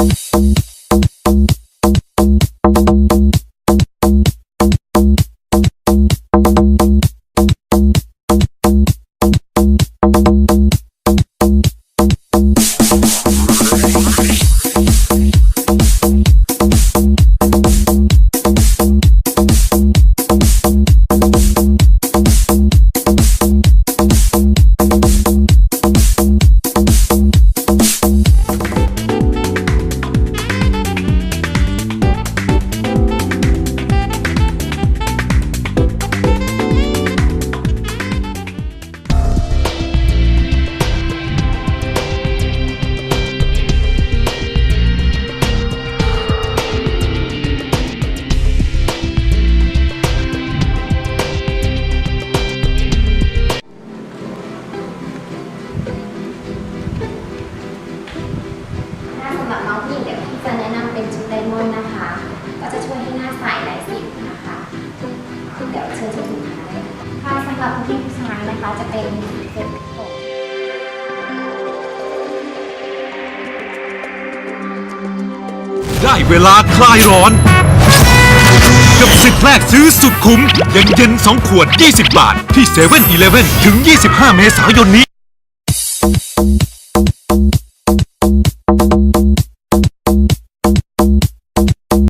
ถ้ จะแนะนำเป็นชุดไดมอนด์นะคะ ก็จะช่วยให้หน้าใสและสิวนะคะเดี๋ยวเชิญชมสุดท้ายค่ะสำหรับผู้หญิงผู้ชายนะคะจะเป็นเซ็ตผมได้เวลาคลายร้อน กับสิทธิ์แรกซื้อสุดคุ้มเย็นเย็นๆ2ขวด 20 บาท ที่7 e เ e ่ e อถึง 25 เมษายนนี้